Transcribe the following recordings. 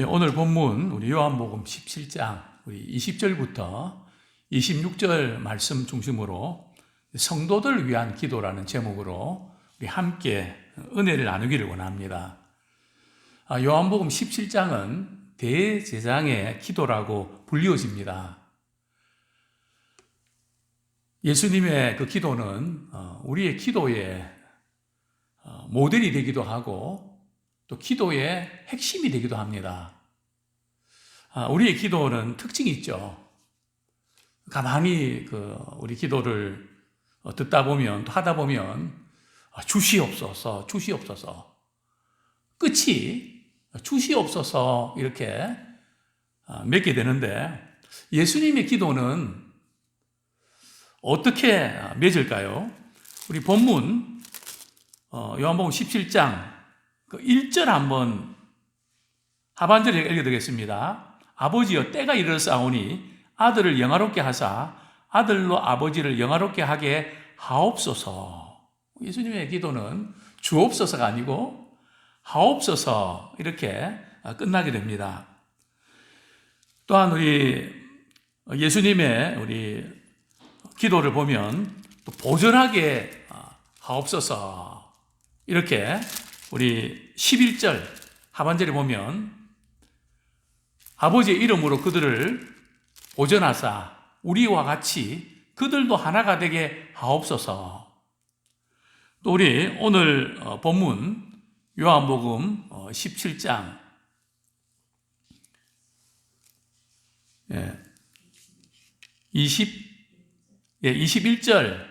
예, 오늘 본문 우리 요한복음 17장 우리 20절부터 26절 말씀 중심으로 성도들 위한 기도라는 제목으로 우리 함께 은혜를 나누기를 원합니다. 아, 요한복음 17장은 대제장의 기도라고 불리워집니다. 예수님의 그 기도는 어, 우리의 기도의 어, 모델이 되기도 하고 또 기도의 핵심이 되기도 합니다. 아, 우리의 기도는 특징이 있죠. 가만히 그 우리 기도를 어, 듣다 보면 또 하다 보면 아, 주시옵소서, 주시옵소서. 끝이 주시옵소서 이렇게 아, 맺게 되는데 예수님의 기도는 어떻게 맺을까요? 우리 본문 어, 요한복음 17장 그 1절 한번 하반절에 읽어드리겠습니다. 아버지여 때가 이르렀사오니 아들을 영화롭게 하사 아들로 아버지를 영화롭게 하게 하옵소서. 예수님의 기도는 주옵소서가 아니고 하옵소서 이렇게 끝나게 됩니다. 또한 우리 예수님의 우리 기도를 보면 또 보전하게 하옵소서 이렇게 우리 11절 하반절에 보면 아버지의 이름으로 그들을 보전하사 우리와 같이 그들도 하나가 되게 하옵소서. 또 우리 오늘 어, 본문 요한복음 17장 예, 20 예, 21절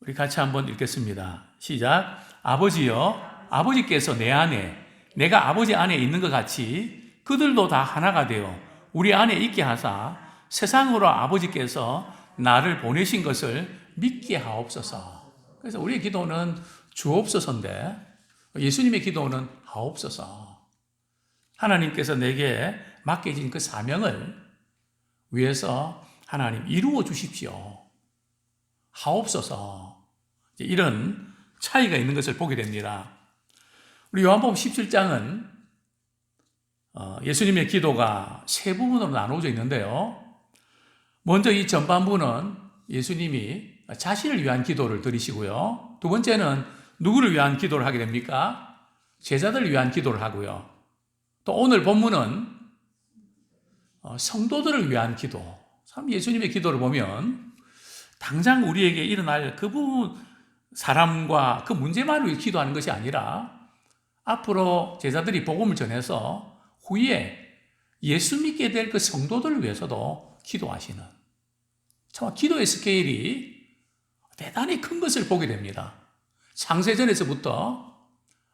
우리 같이 한번 읽겠습니다. 시작. 아버지여 아버지께서 내 안에 내가 아버지 안에 있는 것 같이 그들도 다 하나가 되어 우리 안에 있게 하사 세상으로 아버지께서 나를 보내신 것을 믿게 하옵소서. 그래서 우리의 기도는 주옵소서인데 예수님의 기도는 하옵소서. 하나님께서 내게 맡겨진 그 사명을 위해서 하나님 이루어 주십시오. 하옵소서. 이런 차이가 있는 것을 보게 됩니다. 우리 요한복음 17장은 어, 예수님의 기도가 세 부분으로 나누어져 있는데요. 먼저 이 전반부는 예수님이 자신을 위한 기도를 드리시고요. 두 번째는 누구를 위한 기도를 하게 됩니까? 제자들을 위한 기도를 하고요. 또 오늘 본문은 어, 성도들을 위한 기도. 참 예수님의 기도를 보면 당장 우리에게 일어날 그 부분 사람과 그 문제만을 기도하는 것이 아니라 앞으로 제자들이 복음을 전해서 후에 예수 믿게 될 그 성도들을 위해서도 기도하시는 참 기도의 스케일이 대단히 큰 것을 보게 됩니다. 창세전에서부터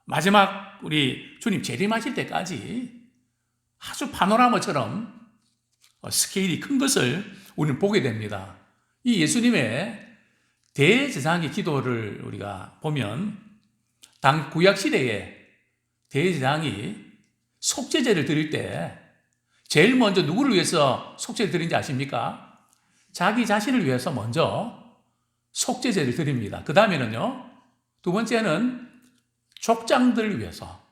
마지막 우리 주님 재림하실 때까지 아주 파노라마처럼 스케일이 큰 것을 우리는 보게 됩니다. 이 예수님의 대제사장의 기도를 우리가 보면 당 구약 시대에 대제사장이 속죄제를 드릴 때 제일 먼저 누구를 위해서 속죄를 드린지 아십니까? 자기 자신을 위해서 먼저 속죄제를 드립니다. 그 다음에는요, 두 번째는 족장들을 위해서.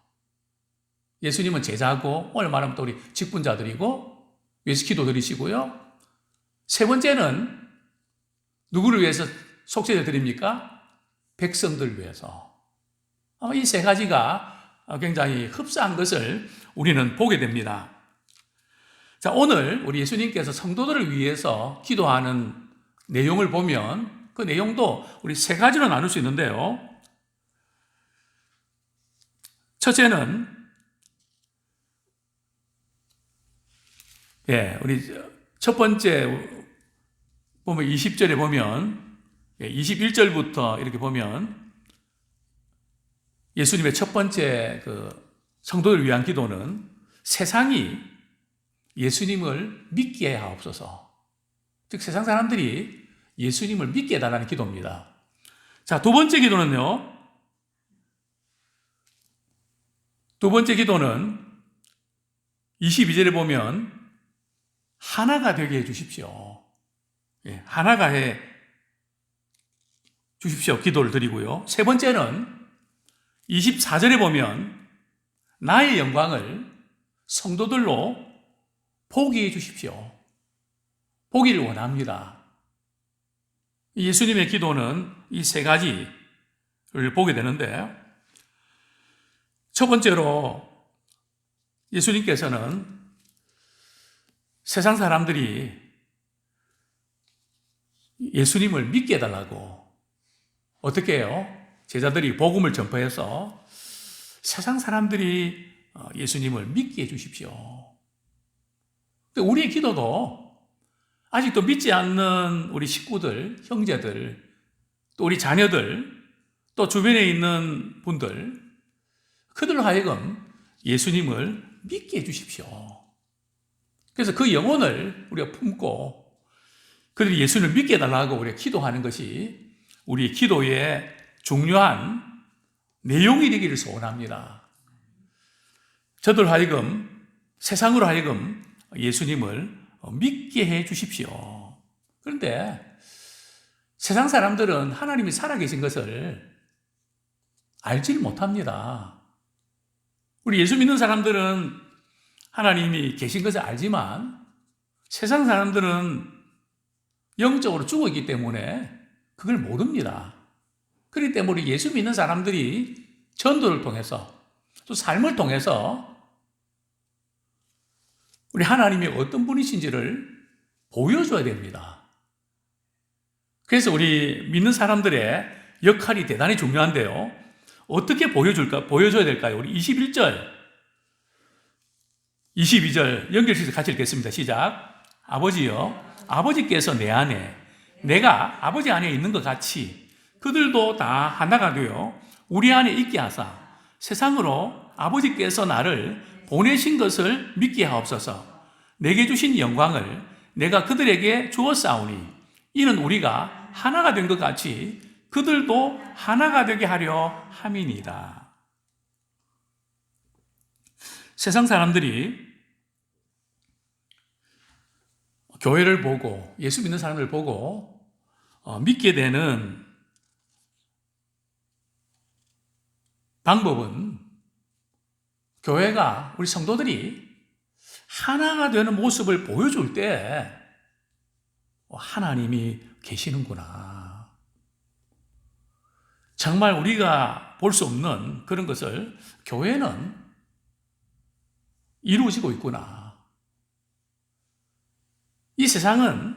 예수님은 제자고, 오늘 말하면 또 우리 직분자들이고, 기도 드리시고요. 세 번째는 누구를 위해서 속죄제 드립니까? 백성들 위해서. 아마 이 세 가지가 굉장히 흡사한 것을 우리는 보게 됩니다. 자, 오늘 우리 예수님께서 성도들을 위해서 기도하는 내용을 보면 그 내용도 우리 세 가지로 나눌 수 있는데요. 첫째는, 예, 우리 첫 번째 보면 20절에 보면 21절부터 예, 이렇게 보면 예수님의 첫 번째 그 성도를 위한 기도는 세상이 예수님을 믿게 하옵소서. 즉 세상 사람들이 예수님을 믿게 해달라는 기도입니다. 자, 두 번째 기도는요. 두 번째 기도는 22절에 보면 하나가 되게 해 주십시오. 예, 하나가 해 주십시오. 기도를 드리고요. 세 번째는 24절에 보면 나의 영광을 성도들로 포기해 주십시오. 보기를 원합니다. 예수님의 기도는 이 세 가지를 보게 되는데, 첫 번째로 예수님께서는 세상 사람들이 예수님을 믿게 해달라고 어떻게 해요? 제자들이 복음을 전파해서 세상 사람들이 어, 예수님을 믿게 해주십시오. 우리의 기도도 아직도 믿지 않는 우리 식구들, 형제들, 또 우리 자녀들, 또 주변에 있는 분들, 그들로 하여금 예수님을 믿게 해주십시오. 그래서 그 영혼을 우리가 품고 그들이 예수님을 믿게 해달라고 우리가 기도하는 것이 우리 기도의 중요한 내용이 되기를 소원합니다. 저들 하여금 세상으로 하여금 예수님을 믿게 해 주십시오. 그런데 세상 사람들은 하나님이 살아계신 것을 알지를 못합니다. 우리 예수 믿는 사람들은 하나님이 계신 것을 알지만 세상 사람들은 영적으로 죽어 있기 때문에 그걸 모릅니다. 그렇기 때문에 예수 믿는 사람들이 전도를 통해서 또 삶을 통해서 우리 하나님이 어떤 분이신지를 보여줘야 됩니다. 그래서 우리 믿는 사람들의 역할이 대단히 중요한데요. 어떻게 보여줄까? 보여줘야 될까요? 우리 21절, 22절 연결시켜서 같이 읽겠습니다. 시작. 아버지요. 아버지께서 내 안에, 내가 아버지 안에 있는 것 같이 그들도 다 하나가 되어 우리 안에 있게 하사 세상으로 아버지께서 나를 보내신 것을 믿게 하옵소서. 내게 주신 영광을 내가 그들에게 주었사오니 이는 우리가 하나가 된 것 같이 그들도 하나가 되게 하려 함이니이다. 세상 사람들이 교회를 보고 예수 믿는 사람을 보고 어, 믿게 되는 방법은 교회가 우리 성도들이 하나가 되는 모습을 보여줄 때 어, 하나님이 계시는구나. 정말 우리가 볼 수 없는 그런 것을 교회는 이루어지고 있구나. 이 세상은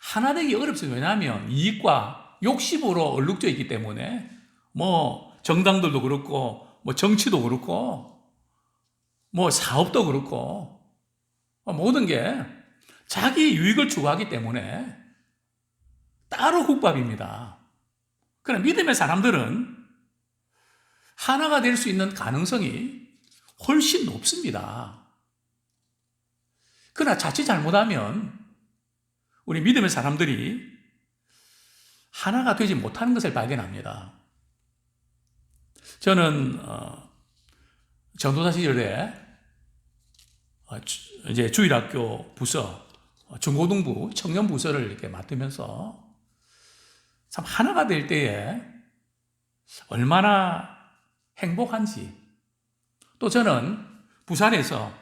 하나 되기 어렵습니다. 왜냐하면 이익과 욕심으로 얼룩져 있기 때문에 뭐 정당들도 그렇고 뭐 정치도 그렇고 뭐 사업도 그렇고 모든 게 자기 유익을 추구하기 때문에 따로 국밥입니다. 그러나 믿음의 사람들은 하나가 될 수 있는 가능성이 훨씬 높습니다. 그러나 자칫 잘못하면 우리 믿음의 사람들이 하나가 되지 못하는 것을 발견합니다. 저는 어, 전도사 시절에 어, 이제 주일학교 부서, 어, 중고등부, 청년 부서를 이렇게 맡으면서 참 하나가 될 때에 얼마나 행복한지. 또 저는 부산에서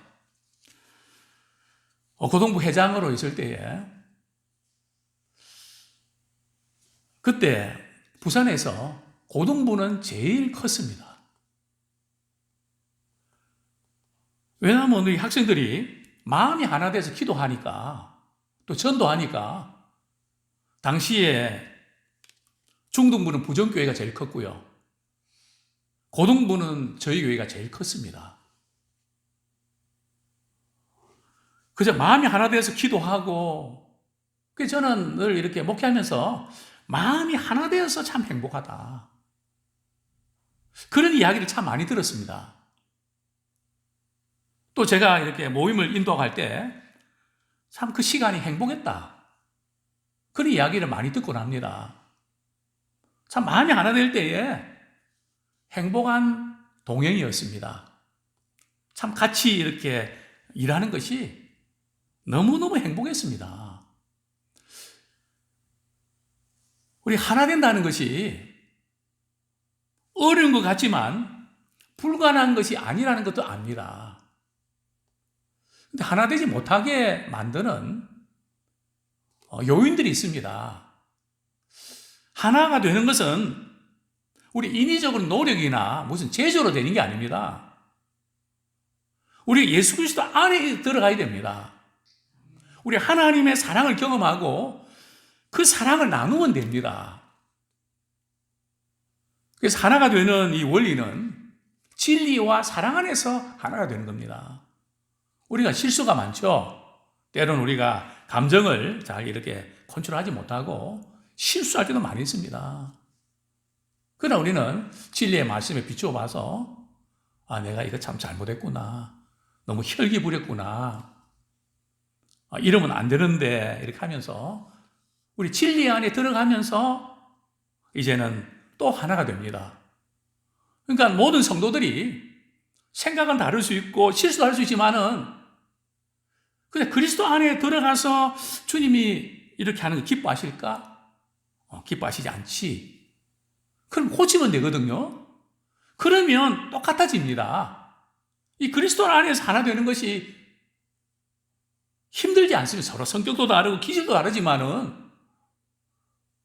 고등부 회장으로 있을 때에 그때 부산에서 고등부는 제일 컸습니다. 왜냐하면 우리 학생들이 마음이 하나 돼서 기도하니까 또 전도하니까 당시에 중등부는 부정교회가 제일 컸고요. 고등부는 저희 교회가 제일 컸습니다. 그저 마음이 하나 돼서 기도하고 그 저는 늘 이렇게 목회하면서 마음이 하나 되어서 참 행복하다. 그런 이야기를 참 많이 들었습니다. 또 제가 이렇게 모임을 인도할 때 참 그 시간이 행복했다. 그런 이야기를 많이 듣곤 합니다. 참 마음이 하나 될 때에 행복한 동행이었습니다. 참 같이 이렇게 일하는 것이 너무너무 행복했습니다. 우리 하나 된다는 것이 어려운 것 같지만 불가능한 것이 아니라는 것도 압니다. 근데 하나 되지 못하게 만드는 어, 요인들이 있습니다. 하나가 되는 것은 우리 인위적으로 노력이나 무슨 제조로 되는 게 아닙니다. 우리 예수 그리스도 안에 들어가야 됩니다. 우리 하나님의 사랑을 경험하고 그 사랑을 나누면 됩니다. 그래서 하나가 되는 이 원리는 진리와 사랑 안에서 하나가 되는 겁니다. 우리가 실수가 많죠. 때로는 우리가 감정을 잘 이렇게 컨트롤하지 못하고 실수할 때도 많이 있습니다. 그러나 우리는 진리의 말씀에 비추어 봐서 아, 내가 이거 참 잘못했구나. 너무 혈기 부렸구나. 아, 이러면 안 되는데 이렇게 하면서 우리 진리 안에 들어가면서 이제는 또 하나가 됩니다. 그러니까 모든 성도들이 생각은 다를 수 있고 실수도 할 수 있지만은 근데 그리스도 안에 들어가서 주님이 이렇게 하는 거 기뻐하실까? 어, 기뻐하시지 않지. 그럼 고치면 되거든요. 그러면 똑같아집니다. 이 그리스도 안에서 하나 되는 것이 힘들지 않습니다. 서로 성격도 다르고 기질도 다르지만은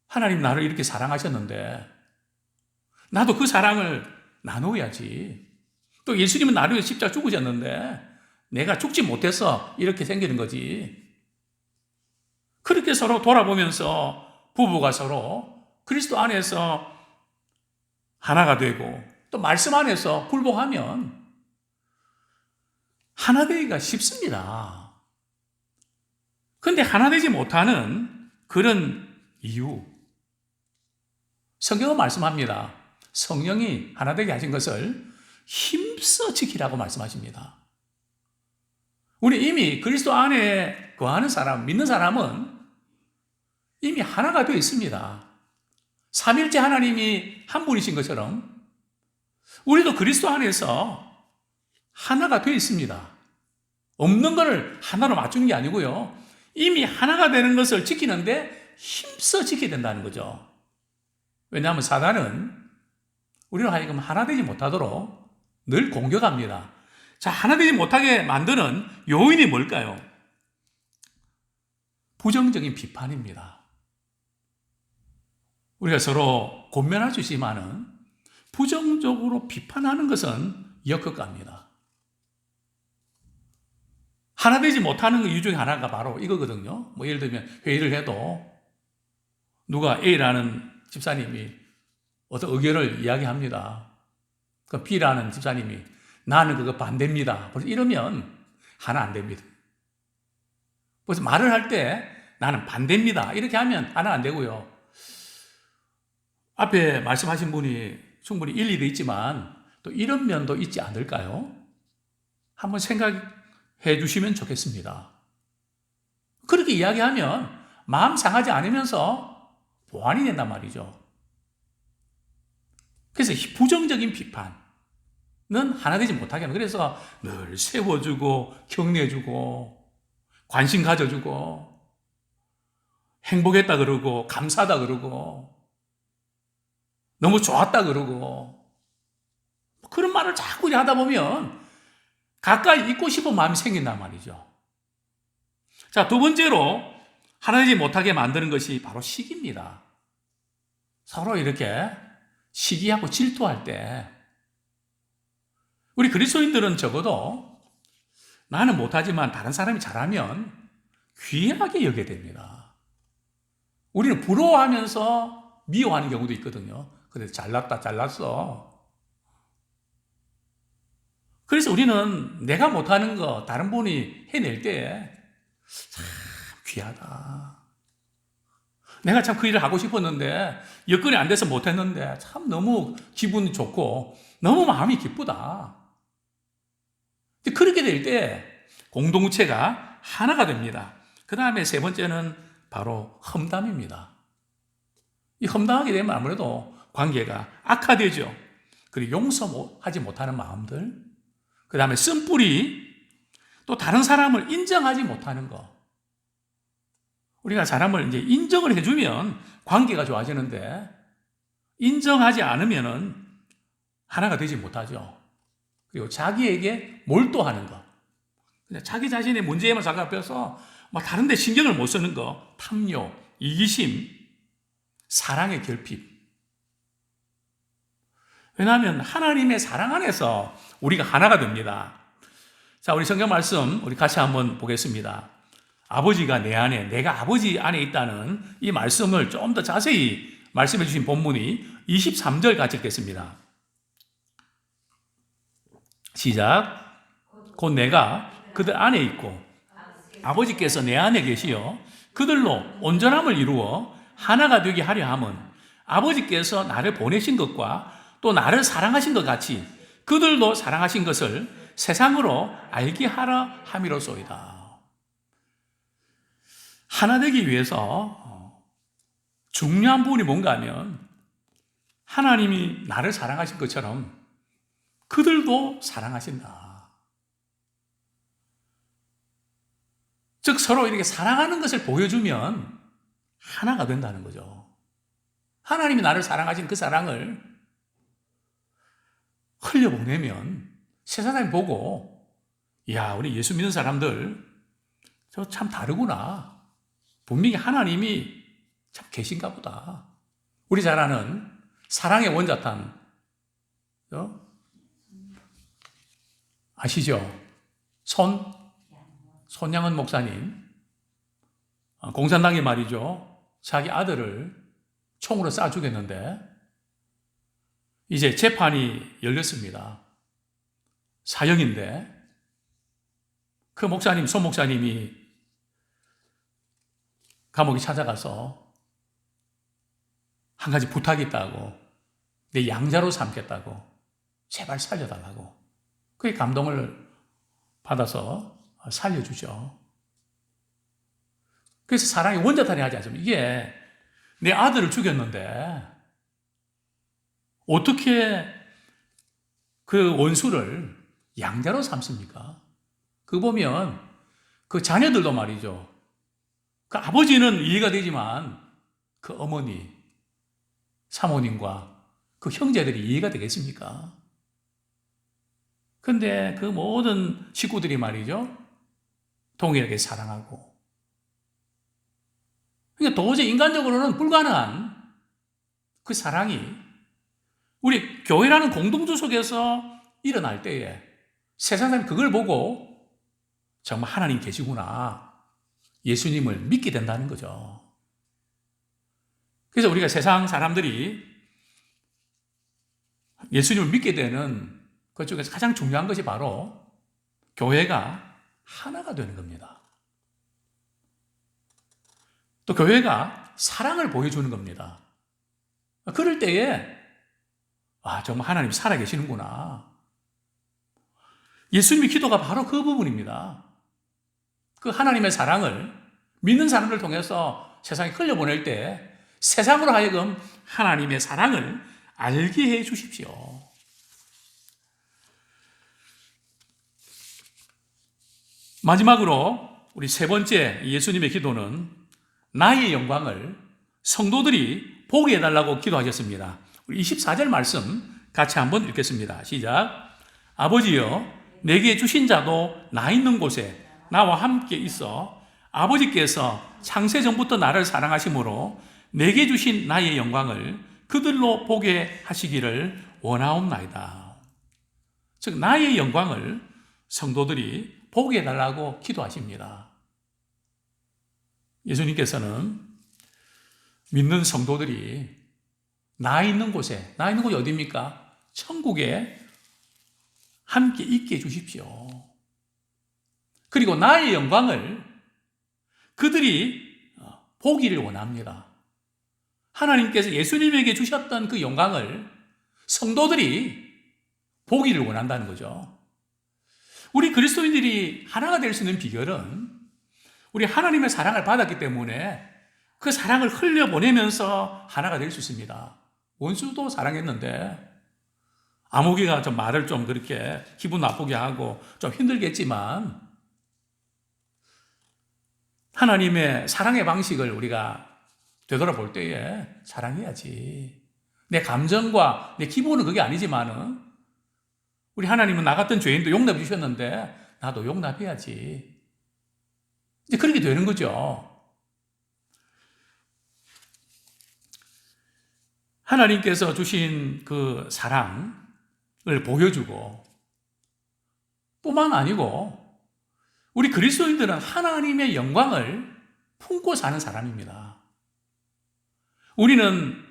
하나님 나를 이렇게 사랑하셨는데 나도 그 사랑을 나누어야지. 또 예수님은 나를 위해 십자가 죽으셨는데 내가 죽지 못해서 이렇게 생기는 거지. 그렇게 서로 돌아보면서 부부가 서로 그리스도 안에서 하나가 되고 또 말씀 안에서 굴복하면 하나 되기가 쉽습니다. 근데 하나 되지 못하는 그런 이유. 성경은 말씀합니다. 성령이 하나 되게 하신 것을 힘써 지키라고 말씀하십니다. 우리 이미 그리스도 안에 거하는 사람, 믿는 사람은 이미 하나가 되어 있습니다. 삼일째 하나님이 한 분이신 것처럼 우리도 그리스도 안에서 하나가 되어 있습니다. 없는 것을 하나로 맞추는 게 아니고요. 이미 하나가 되는 것을 지키는데 힘써 지켜야 된다는 거죠. 왜냐하면 사단은 우리로 하여금 하나 되지 못하도록 늘 공격합니다. 자, 하나 되지 못하게 만드는 요인이 뭘까요? 부정적인 비판입니다. 우리가 서로 곤면할 수 있지만은 부정적으로 비판하는 것은 역극갑니다. 하나 되지 못하는 이유 중에 하나가 바로 이거거든요. 뭐 예를 들면 회의를 해도 누가 A라는 집사님이 어떤 의견을 이야기합니다. 그 B라는 집사님이 나는 그거 반대입니다. 벌써 이러면 하나 안 됩니다. 그래서 말을 할 때 나는 반대입니다. 이렇게 하면 하나 안 되고요. 앞에 말씀하신 분이 충분히 일리도 있지만 또 이런 면도 있지 않을까요? 한번 생각해 주시면 좋겠습니다. 그렇게 이야기하면 마음 상하지 않으면서 보완이 된단 말이죠. 그래서 부정적인 비판은 하나 되지 못하게 하는 그래서 늘 세워주고 격려해주고 관심 가져주고 행복했다 그러고 감사하다 그러고 너무 좋았다 그러고 그런 말을 자꾸 하다 보면 가까이 있고 싶은 마음이 생긴단 말이죠. 자, 두 번째로 하나 되지 못하게 만드는 것이 바로 시기입니다. 서로 이렇게 시기하고 질투할 때 우리 그리스도인들은 적어도 나는 못하지만 다른 사람이 잘하면 귀하게 여게 됩니다. 우리는 부러워하면서 미워하는 경우도 있거든요. 근데 잘났다, 잘났어. 그래서 우리는 내가 못하는 거 다른 분이 해낼 때 참 귀하다. 내가 참 그 일을 하고 싶었는데 여건이 안 돼서 못했는데 참 너무 기분이 좋고 너무 마음이 기쁘다. 그렇게 될 때 공동체가 하나가 됩니다. 그 다음에 세 번째는 바로 험담입니다. 이 험담하게 되면 아무래도 관계가 악화되죠. 그리고 용서하지 못하는 마음들, 그 다음에 쓴뿌리, 또 다른 사람을 인정하지 못하는 것. 우리가 사람을 이제 인정을 해주면 관계가 좋아지는데, 인정하지 않으면은 하나가 되지 못하죠. 그리고 자기에게 몰두하는 것. 그냥 자기 자신의 문제에만 잡혀서 막 다른데 신경을 못 쓰는 거, 탐욕, 이기심, 사랑의 결핍. 왜냐하면 하나님의 사랑 안에서 우리가 하나가 됩니다. 자, 우리 성경 말씀 우리 같이 한번 보겠습니다. 아버지가 내 안에, 내가 아버지 안에 있다는 이 말씀을 좀 더 자세히 말씀해 주신 본문이 23절 같이 읽겠습니다. 시작. 곧 내가 그들 안에 있고 아버지께서 내 안에 계시어 그들로 온전함을 이루어 하나가 되게 하려 함은 아버지께서 나를 보내신 것과 또 나를 사랑하신 것 같이 그들도 사랑하신 것을 세상으로 알게 하라 함이로소이다. 하나 되기 위해서 중요한 부분이 뭔가 하면 하나님이 나를 사랑하신 것처럼 그들도 사랑하신다. 즉, 서로 이렇게 사랑하는 것을 보여주면 하나가 된다는 거죠. 하나님이 나를 사랑하신 그 사랑을 흘려보내면 세상 사람이 보고, 야, 우리 예수 믿는 사람들, 저 참 다르구나. 분명히 하나님이 참 계신가 보다. 우리 잘 아는 사랑의 원자탄, 어? 아시죠? 손, 손양은 목사님, 어, 공산당이 말이죠. 자기 아들을 총으로 쏴 죽였는데, 이제 재판이 열렸습니다. 사형인데, 그 목사님, 손 목사님이 감옥에 찾아가서 한 가지 부탁이 있다고, 내 양자로 삼겠다고, 제발 살려달라고. 그게 감동을 받아서 살려주죠. 그래서 사랑이 원자탄이 하지 않습니까? 이게 내 아들을 죽였는데 어떻게 그 원수를 양자로 삼습니까? 그 보면 그 자녀들도 말이죠. 그 아버지는 이해가 되지만 그 어머니, 사모님과 그 형제들이 이해가 되겠습니까? 근데 그 모든 식구들이 말이죠. 동일하게 사랑하고. 그러니까 도저히 인간적으로는 불가능한 그 사랑이 우리 교회라는 공동체 속에서 일어날 때에 세상 사람이 그걸 보고 정말 하나님 계시구나. 예수님을 믿게 된다는 거죠. 그래서 우리가 세상 사람들이 예수님을 믿게 되는 그쪽에서 가장 중요한 것이 바로 교회가 하나가 되는 겁니다. 또 교회가 사랑을 보여주는 겁니다. 그럴 때에 아 정말 하나님 살아계시는구나. 예수님의 기도가 바로 그 부분입니다. 그 하나님의 사랑을 믿는 사람들 통해서 세상에 흘려보낼 때 세상으로 하여금 하나님의 사랑을 알게 해 주십시오. 마지막으로 우리 세 번째 예수님의 기도는 나의 영광을 성도들이 보게 해달라고 기도하셨습니다. 우리 24절 말씀 같이 한번 읽겠습니다. 시작. 아버지여, 내게 주신 자도 나 있는 곳에 나와 함께 있어 아버지께서 창세 전부터 나를 사랑하심으로 내게 주신 나의 영광을 그들로 보게 하시기를 원하옵나이다. 즉, 나의 영광을 성도들이 보게 해달라고 기도하십니다. 예수님께서는 믿는 성도들이 나 있는 곳에, 나 있는 곳이 어디입니까? 천국에 함께 있게 해주십시오. 그리고 나의 영광을 그들이 보기를 원합니다. 하나님께서 예수님에게 주셨던 그 영광을 성도들이 보기를 원한다는 거죠. 우리 그리스도인들이 하나가 될 수 있는 비결은 우리 하나님의 사랑을 받았기 때문에 그 사랑을 흘려보내면서 하나가 될 수 있습니다. 원수도 사랑했는데 아무개가 좀 말을 좀 그렇게 기분 나쁘게 하고 좀 힘들겠지만 하나님의 사랑의 방식을 우리가 되돌아볼 때에 사랑해야지. 내 감정과 내 기분은 그게 아니지만은 우리 하나님은 나 같은 죄인도 용납해 주셨는데 나도 용납해야지. 이제 그렇게 되는 거죠. 하나님께서 주신 그 사랑을 보여주고 뿐만 아니고 우리 그리스도인들은 하나님의 영광을 품고 사는 사람입니다. 우리는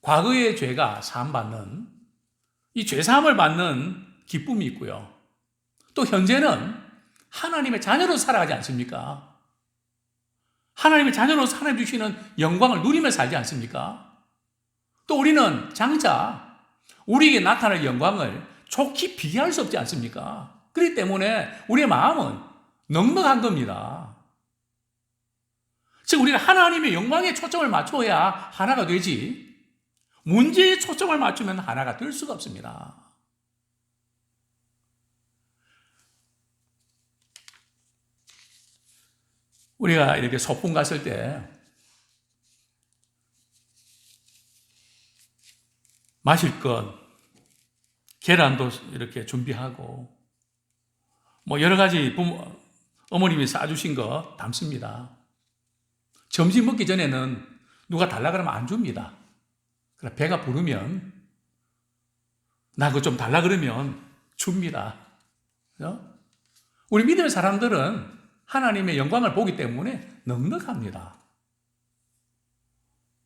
과거의 죄가 사함받는 이 죄사함을 받는 기쁨이 있고요. 또 현재는 하나님의 자녀로 살아가지 않습니까? 하나님의 자녀로 살아 주시는 영광을 누리며 살지 않습니까? 또 우리는 장차 우리에게 나타날 영광을 좋게 비교할 수 없지 않습니까? 그렇기 때문에 우리의 마음은 넉넉한 겁니다. 즉, 우리가 하나님의 영광에 초점을 맞춰야 하나가 되지, 문제에 초점을 맞추면 하나가 될 수가 없습니다. 우리가 이렇게 소풍 갔을 때, 마실 것, 계란도 이렇게 준비하고, 뭐 여러 가지 부모, 어머님이 싸주신 거 담습니다. 점심 먹기 전에는 누가 달라 그러면 안 줍니다. 그래 배가 부르면 나 그거 좀 달라 그러면 줍니다. 그죠? 우리 믿음의 사람들은 하나님의 영광을 보기 때문에 넉넉합니다.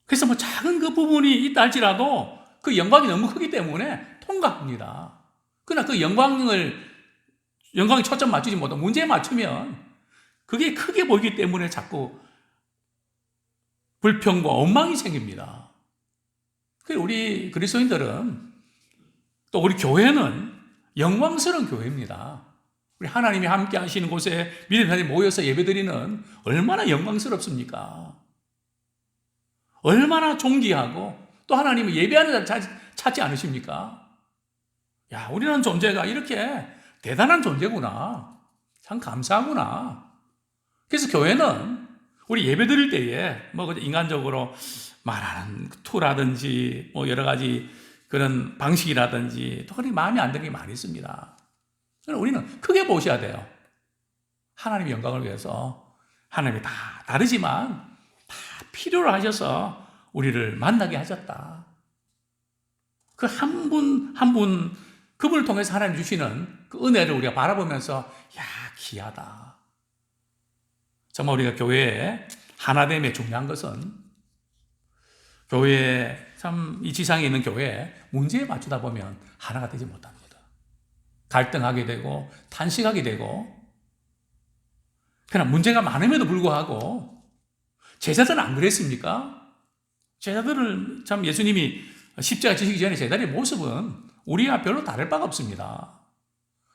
그래서 뭐 작은 그 부분이 있다 할지라도 그 영광이 너무 크기 때문에 통과합니다. 그러나 그 영광을 영광에 초점 맞추지 못하고 문제에 맞추면 그게 크게 보이기 때문에 자꾸 불평과 원망이 생깁니다. 그 우리 그리스도인들은 또 우리 교회는 영광스러운 교회입니다. 우리 하나님이 함께 하시는 곳에 믿음의 사람이 모여서 예배드리는 얼마나 영광스럽습니까? 얼마나 존귀하고 또 하나님을 예배하는 자 찾지 않으십니까? 야, 우리는 존재가 이렇게 대단한 존재구나. 참 감사하구나. 그래서 교회는 우리 예배 드릴 때에 뭐 인간적으로 말하는 투라든지 뭐 여러 가지 그런 방식이라든지 또 그렇게 마음에 안 드는 게 많이 있습니다. 우리는 크게 보셔야 돼요. 하나님의 영광을 위해서 하나님이 다 다르지만 다 필요로 하셔서 우리를 만나게 하셨다. 그 한 분 한분 그분을 통해서 하나님 주시는 그 은혜를 우리가 바라보면서 야 귀하다. 정말 우리가 교회에 하나됨에 중요한 것은 교회 참이 지상에 있는 교회 문제에 맞추다 보면 하나가 되지 못합니다. 갈등하게 되고 탄식하게 되고 그러나 문제가 많음에도 불구하고 제자들은 안 그랬습니까? 제자들을 참 예수님이 십자가 지시기 전에 제자들의 모습은 우리와 별로 다를 바가 없습니다.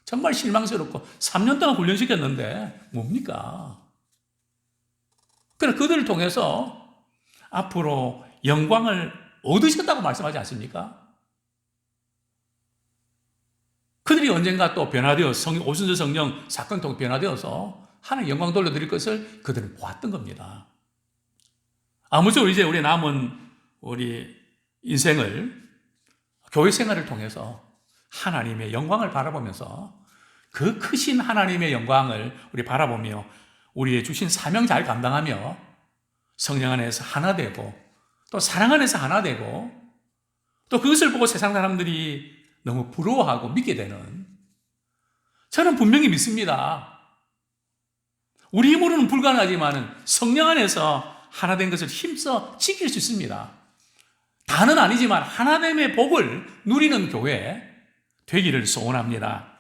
정말 실망스럽고 3년 동안 훈련시켰는데 뭡니까? 그러나 그들을 통해서 앞으로 영광을 얻으셨다고 말씀하지 않습니까? 그들이 언젠가 또 변화되어 성, 오순절 성령 사건 통해 변화되어서 하나님 영광 돌려드릴 것을 그들은 보았던 겁니다. 아무쪼록 이제 우리 남은 우리 인생을 교회 생활을 통해서 하나님의 영광을 바라보면서 그 크신 하나님의 영광을 우리 바라보며 우리의 주신 사명 잘 감당하며 성령 안에서 하나 되고 또 사랑 안에서 하나 되고 또 그것을 보고 세상 사람들이 너무 부러워하고 믿게 되는 저는 분명히 믿습니다. 우리 힘으로는 불가능하지만 성령 안에서 하나 된 것을 힘써 지킬 수 있습니다. 다는 아니지만 하나됨의 복을 누리는 교회 되기를 소원합니다.